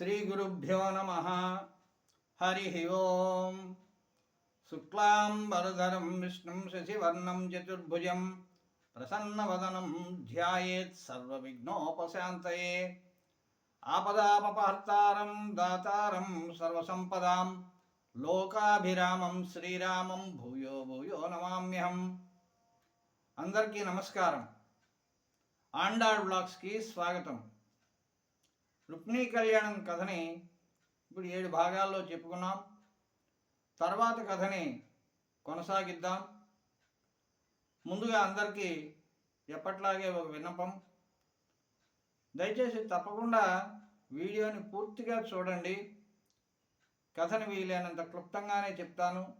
శ్రీగురుభ్యో నమ హరి ఓం శుక్లాంబరధరం విష్ణుం శశివర్ణం చతుర్భుజం ప్రసన్నవదనం ధ్యాయేత్ సర్వవిఘ్నోపశాంతయే ఆపదాపహర్తారం దాతారం సర్వసంపదాం లోకాభిరామం శ్రీరామం భూయో భూయో నమామ్యహం అందరికీ నమస్కారం. ఆండాళ్ బ్లాగ్స్కి స్వాగతం. రుక్మిణీ కళ్యాణం కథని ఇప్పుడు ఏడు భాగాల్లో చెప్పుకున్నాం. తర్వాత కథని కొనసాగిద్దాం. ముందుగా అందరికీ ఎప్పట్లాగే ఒక విన్నపం. దయచేసి తప్పకుండా వీడియోని పూర్తిగా చూడండి. కథని వీలైనంత క్లుప్తంగానే చెప్తాను.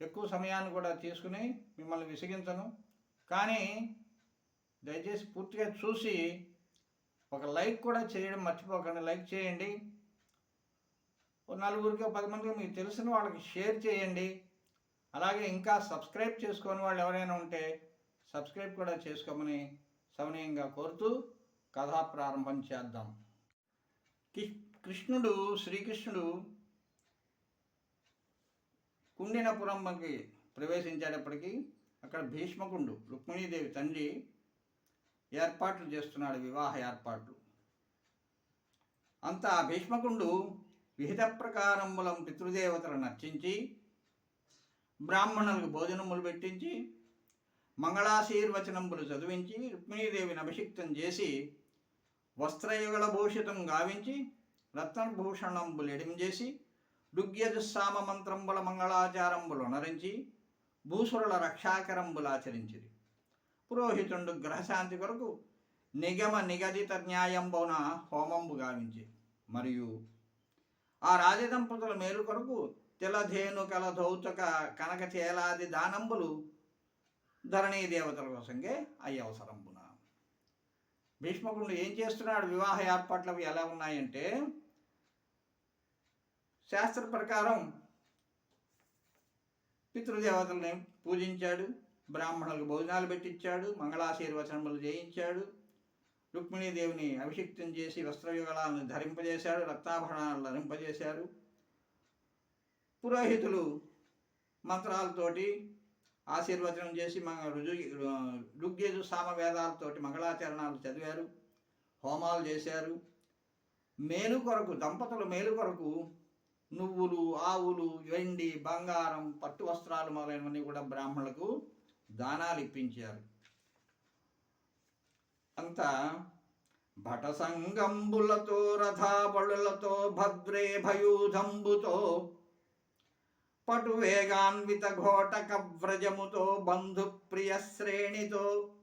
ఎక్కువ సమయాన్ని కూడా తీసుకుని మిమ్మల్ని విసిగించను. కానీ దయచేసి పూర్తిగా చూసి ఒక లైక్ కూడా చేయడం మర్చిపోకండి. లైక్ చేయండి. ఓ నలుగురికి పది మందికి మీకు తెలిసిన వాళ్ళకి షేర్ చేయండి. అలాగే ఇంకా సబ్స్క్రైబ్ చేసుకోని వాళ్ళు ఎవరైనా ఉంటే సబ్స్క్రైబ్ కూడా చేసుకోమని సవనీయంగా కోరుతూ కథా ప్రారంభం చేద్దాం. కి- కృష్ణుడు శ్రీకృష్ణుడు కుండినపురంకి ప్రవేశించేటప్పటికీ అక్కడ భీష్మకుండు రుక్మిణీదేవి తండ్రి ఏర్పాట్లు చేస్తున్నాడు వివాహ ఏర్పాట్లు. అంతా భీష్మకుండు విహిత ప్రకారములం పితృదేవతలను అర్చించి బ్రాహ్మణులకు భోజనములు పెట్టించి మంగళాశీర్వచనంబులు చదివించి రుక్మిణీదేవిని అభిషిక్తం చేసి వస్త్రయుగల భూషితం గావించి రత్నభూషణంబులు ఎడించేసి డుగ్యజుస్సామ మంత్రంబుల మంగళాచారంబులు నరించి భూసురుల రక్షాకరంబులు ఆచరించిరి. పురోహితుండు గ్రహశాంతి కొరకు నిగమ నిగదిత న్యాయంబౌన హోమంబు గావించి మరియు ఆ రాజదంపతుల మేలు కొరకు తిలధేను కల దౌతక కనక చేలాది దానంబులు ధరణీ దేవతల కోసంగే అయ్యి అవసరంబున. భీష్మకుడు ఏం చేస్తున్నాడు? వివాహ ఏర్పాట్లు అవి ఎలా ఉన్నాయంటే శాస్త్ర ప్రకారం పితృదేవతల్ని పూజించాడు. బ్రాహ్మణులకు భోజనాలు పెట్టించాడు మంగళాశీర్వచనములు చేయించాడు. రుక్మిణీదేవిని అభిషిక్తం చేసి వస్త్రయుగళాలను ధరింపజేశాడు రక్తాభరణాలను ధరింపజేశారు పురోహితులు మంత్రాలతోటి ఆశీర్వచనం చేసి మన రుజు ఋగ్యజు సామవేదాలతోటి మంగళాచరణాలు చదివారు హోమాలు చేశారు. మేలు కొరకు దంపతుల మేలు కొరకు నువ్వులు ఆవులు వెండి బంగారం పట్టు వస్త్రాలు మొదలైనవన్నీ కూడా బ్రాహ్మణులకు దానాలు ఇప్పించారు. అంతా భట సంగంబులతో రథాబళులతో భద్రే భయూధంబుతో పటు వేగాన్విత ఘోటక వ్రజముతో బంధుప్రియ శ్రేణితో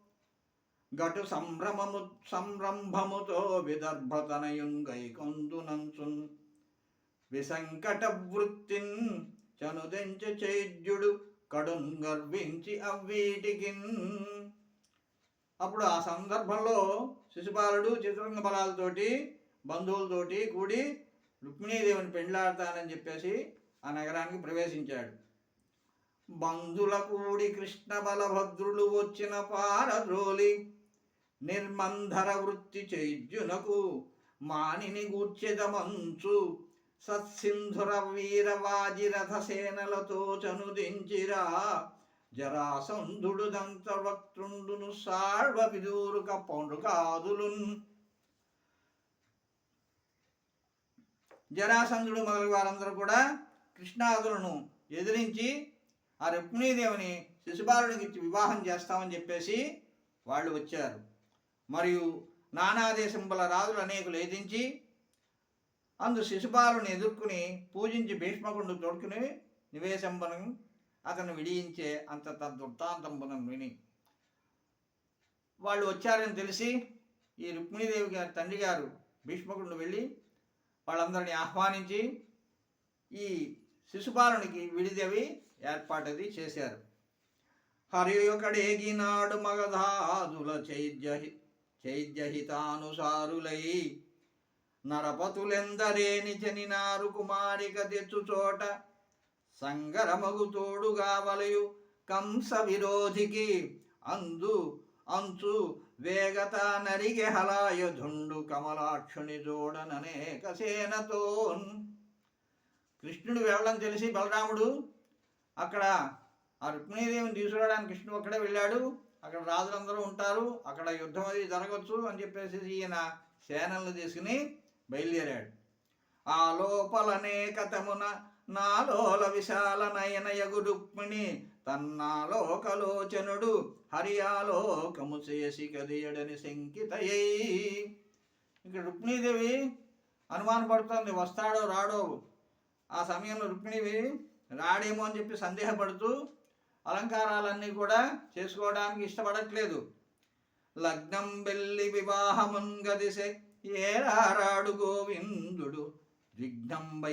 గటు సంభ్రమము సంరంభముతో విదర్భతనయుంగైకొందునంచున్ విసంకట వృత్తిన్ చనుదెంచ చైద్యుడు కడున్ గర్వించి అవ్వీటికిన్. అప్పుడు ఆ సందర్భంలో శిశుపాలుడు చిత్రంగ బలాలతోటి బంధువులతోటి కూడి రుక్మిణీదేవిని పెండ్లాడతానని చెప్పేసి ఆ నగరానికి ప్రవేశించాడు. బంధుల కూడి కృష్ణ బలభద్రులు వచ్చిన పారద్రోలి నిర్మంధర వృత్తి చైద్యునకు మానిని గూర్చెదమంచు సత్సింధుర వీరవాజిరథ సేనలతో చనుదించిరా జరాసంధుడు దంతవక్తుండును సాళ్వ విదూరుక పౌండ్రుకాదులున్ జరాసంధుడు మొదలు వారందరూ కూడా కృష్ణాదులను ఎదిరించి ఆ రుక్మిణీదేవిని శిశుపాలుడికి ఇచ్చి వివాహం చేస్తామని చెప్పేసి వాళ్ళు వచ్చారు. మరియు నానాదేశం బల రాజులు అనేకులు ఎదించి అందు శిశుపాలుని ఎదుర్కొని పూజించి భీష్మకుండు తోడుకుని నివేశంబనం అతను విడియించే అంత తద్వృత్తాంతంబనం విని వాళ్ళు వచ్చారని తెలిసి ఈ రుక్మిణీదేవి గారి తండ్రి గారు భీష్మకుండు వెళ్ళి వాళ్ళందరినీ ఆహ్వానించి ఈ శిశుపాలునికి విడిదేవి ఏర్పాటది చేశారు. హరియుకడేగినాడు మగధాదుల చైద్యహి చైద్యహితానుసారులై నరపతులెందరేని చనినారు కుమారిక తెచ్చు చోట? సంగరమగు తోడుగా వలయు కంస విరోధికి అందు అంచు వేగత నరిగే హలాయుధుండు కమలాక్షుని జోడననేక సేనతో కృష్ణుడు వెళ్ళడం తెలిసి బలరాముడు అక్కడ ఆ రుక్మిణీదేవిని తీసుకురావడానికి కృష్ణుడు అక్కడే వెళ్ళాడు. అక్కడ రాజులందరూ ఉంటారు. అక్కడ యుద్ధం అది జరగచ్చు అని చెప్పేసి ఈయన సేనలను తీసుకుని బయలుదేరాడు. ఆ లోపలనే కథమున నాలోల విశాల నయన యగు రుక్మిణి తన్నాలోకలోచనుడు హరియాలోకము చేసి కదియడని శంకితయ్యి ఇక్కడ రుక్మిణీదేవి అనుమానపడుతోంది వస్తాడో రాడో. ఆ సమయంలో రుక్మిణివి రాడేమో అని చెప్పి సందేహపడుతూ అలంకారాలన్నీ కూడా చేసుకోవడానికి ఇష్టపడట్లేదు. లగ్నం వెళ్ళి వివాహమున్ ఏరారాడు గోవిందుడు విఘ్నం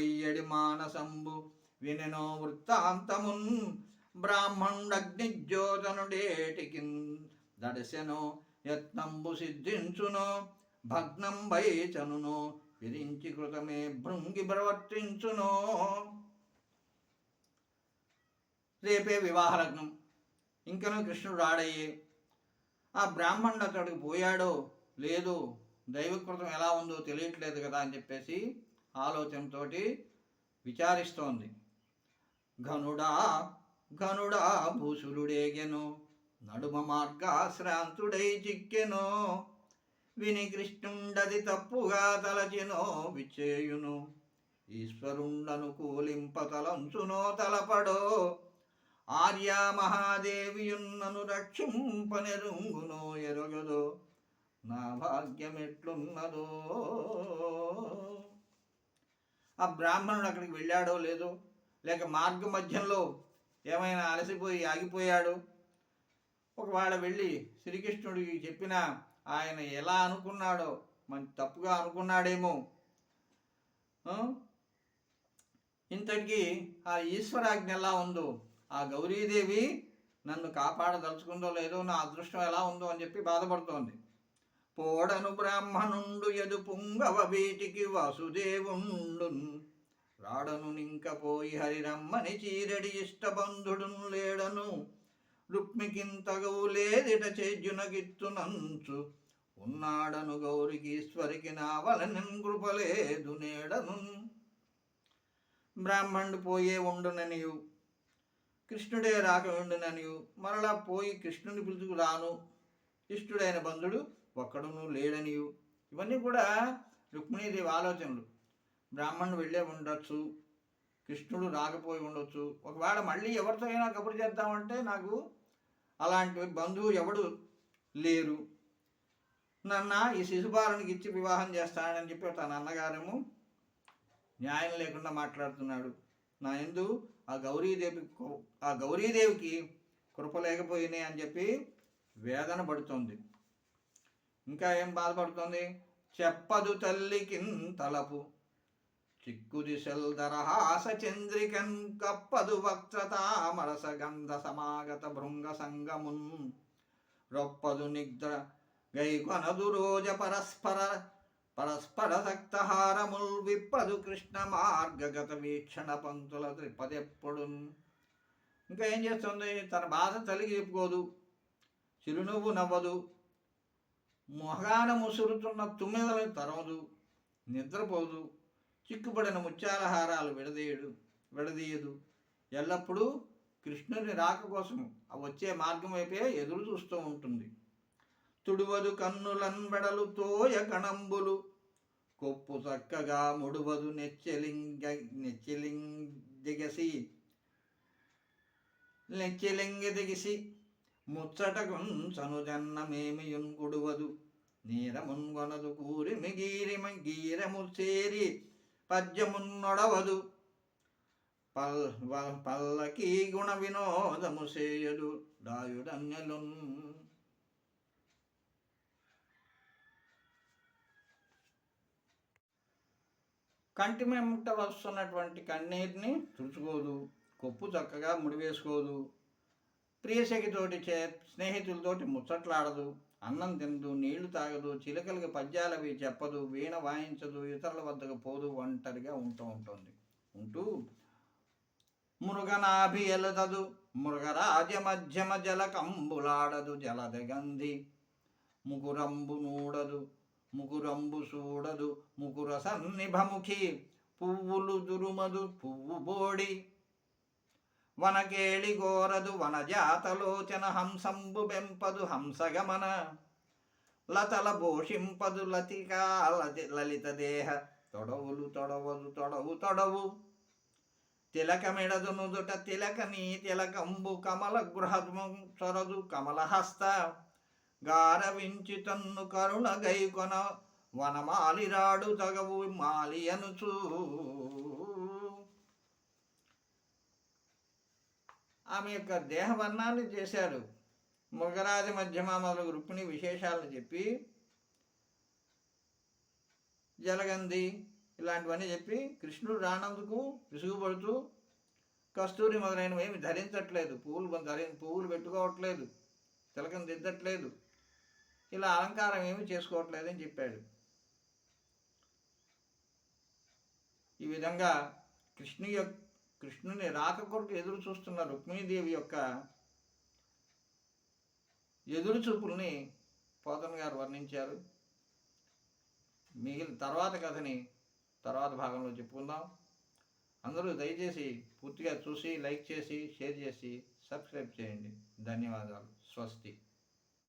మానసంబు వినెనో వృత్తాంతమున్ బ్రాహ్మణుడగ్నిజ్యోతనుడేటికి దడిసెనో యత్నంబు సిద్ధించునో భగ్నం వైచనునో విరించి కృతమే భృంగి ప్రవర్తించునో. రేపే వివాహ లగ్నం ఇంకనూ కృష్ణుడు రాడయ్యే. ఆ బ్రాహ్మణుడు అక్కడికి పోయాడో లేదో దైవకృతం ఎలా ఉందో తెలియట్లేదు కదా అని చెప్పేసి ఆలోచనతో విచారిస్తోంది. ఘనుడా ఘనుడా భూసురుడేగెను నడుమ మార్గాశ్రాంతుడై చిక్కెను విని కృష్ణుండది తప్పుగా తలచినో విచ్చేయును ఈశ్వరుండను కూలింప తలంచునో తలపడో ఆర్యా మహాదేవియున్నను రక్షింపనెరుంగునో ఎరగదో నా భాగ్యమెట్లున్నదో? ఆ బ్రాహ్మణుడు అక్కడికి వెళ్ళాడో లేదో? లేక మార్గ మధ్యంలో ఏమైనా అలసిపోయి ఆగిపోయాడు? ఒకవేళ వెళ్ళి శ్రీకృష్ణుడికి చెప్పిన ఆయన ఎలా అనుకున్నాడో? మంచి తప్పుగా అనుకున్నాడేమో? ఇంతటికి ఆ ఈశ్వరాజ్ఞ ఎలా ఉందో? ఆ గౌరీదేవి నన్ను కాపాడదలుచుకుందో లేదో? నా అదృష్టం ఎలా ఉందో? అని చెప్పి బాధపడుతోంది. పోడను బ్రాహ్మణుండు ఎదు పుంగవ వీటికి వాసుదేవుండు రాడను నింకపోయి హరిరమ్మని చీరడి ఇష్టబంధుడును లేడను రుక్మికింతగవు లేదిట చేజ్యునగిత్తునంచు ఉన్నాడను గౌరికి ఈశ్వరికి నావలనన్ కృపలేదు నేడను బ్రాహ్మణుడు పోయే ఉండుననియు. కృష్ణుడే రాక ఉండుననియు. మరలా పోయి కృష్ణుని పిలుచుకు రాను. ఇష్టుడైన బంధుడు ఒక్కడును లేడనియు. ఇవన్నీ కూడా రుక్మిణీదేవి ఆలోచనలు. బ్రాహ్మణుడు వెళ్ళే ఉండొచ్చు కృష్ణుడు రాకపోయి ఉండొచ్చు. ఒకవేళ మళ్ళీ ఎవరితో అయినా కబురు చేద్దామంటే నాకు అలాంటి బంధువు ఎవడు లేరు. నన్న ఈ శిశుబాలునికి ఇచ్చి వివాహం చేస్తానని చెప్పి తన అన్నగారేమో న్యాయం లేకుండా మాట్లాడుతున్నాడు. నా ఎందు ఆ గౌరీదేవి ఆ గౌరీదేవికి కృప లేకపోయినాయి అని చెప్పి వేదన పడుతోంది. ఇంకా ఏం బాధపడుతోంది? చెప్పదు తల్లికిన్ తలపు. చిక్కు దిశల్ దరహాస చంద్రికన్ కప్పదు వక్త్రతామరస గంధ సమాగత భృంగ సంగమున్. రొప్పదు నిద్ర గైకొనదు రోజ పరస్పర పరస్పర సక్తహారముల్ విప్పదు కృష్ణ మార్గగత వీక్షణ పంతుల త్రిపదెప్పుడు ఇంకా ఏం చేస్తుంది? తన బాధ తలిగి చెప్పుకోదు. చిరునవ్వు నవ్వదు. మొహగాన ముసురుతున్న తుమ్మెదలను తరవదు నిద్రపోదు చిక్కుపడిన ముత్యాలహారాలు విడదీయడు విడదీయదు. ఎల్లప్పుడూ కృష్ణుని రాక కోసం వచ్చే మార్గం వైపే ఎదురు చూస్తూ ఉంటుంది. తుడువదు కన్నులన్బెడలు తోయ కణంబులు కొప్పు చక్కగా ముడువదు నెచ్చెలింగ నెచ్చెలింగిగసి నెచ్చెలింగి దిగిసి ముచ్చటగున్ గుడువదు నీరమున్గొనదు కూరిమి గీరిమ గీరము చేరి పద్యమున్నొడవదు. పల్ పల్లకీ గుణ వినోదము చేయదు దాయుడన్యలున్. కంటి వెంట వస్తున్నటువంటి కన్నీటిని తుడుచుకోదు. కొప్పు చక్కగా ముడివేసుకోదు. ప్రియసఖితోటి చే స్నేహితులతోటి ముచ్చట్లాడదు అన్నం తినదు నీళ్ళు తాగదు చిలకలకి పద్యాలవి చెప్పదు వీణ వాయించదు ఇతరుల వద్దకు పోదు ఒంటరిగా ఉంటూ ఉంటుంది. ఉంటూ మృగనాభి ఎలదదు మృగరాజ మధ్యమ జల కంబులాడదు జలదగంధి ముకురంబు నూడదు ముకురంబు చూడదు ముకుర సన్నిభముఖి పువ్వులు దురుమదు పువ్వు బోడి వనకేళి గోరదు వనజాతలోచన హంసంబు బెంపదు హంసగమన. లతల భూషింపదు లతికా లలిత దేహ. తొడవులు తొడవదు తొడవు తొడవు. తిలకమిడదు నుదుట తిలకని తిలకంబు కమల గృహము చొరదు కమలహస్త. గారవించి తన్ను కరుణ గైకొన వనమాలిరాడు తగవు మాలి ఆమె యొక్క దేహవర్ణాన్ని చేశారు. మృగరాజ మధ్యమ మొదలగు రుక్మిణి విశేషాలను చెప్పి జలగంది ఇలాంటివన్నీ చెప్పి కృష్ణుడు రానందుకు విసుగుపడుతూ కస్తూరి మొదలైనవి ఏమి ధరించట్లేదు. పువ్వులు ధరి పువ్వులు పెట్టుకోవట్లేదు. తిలకం దిద్దట్లేదు. ఇలా అలంకారం ఏమి చేసుకోవట్లేదు అని చెప్పాడు. ఈ విధంగా కృష్ణు యొక్క కృష్ణుని రాక కొరకు ఎదురు చూస్తున్న రుక్మిణీదేవి యొక్క ఎదురు చూపుల్ని పోతన్ గారు వర్ణించారు. మిగిలిన తర్వాత కథని తర్వాత భాగంలో చెప్పుకుందాం. అందరూ దయచేసి పూర్తిగా చూసి లైక్ చేసి షేర్ చేసి సబ్స్క్రైబ్ చేయండి. ధన్యవాదాలు. స్వస్తి.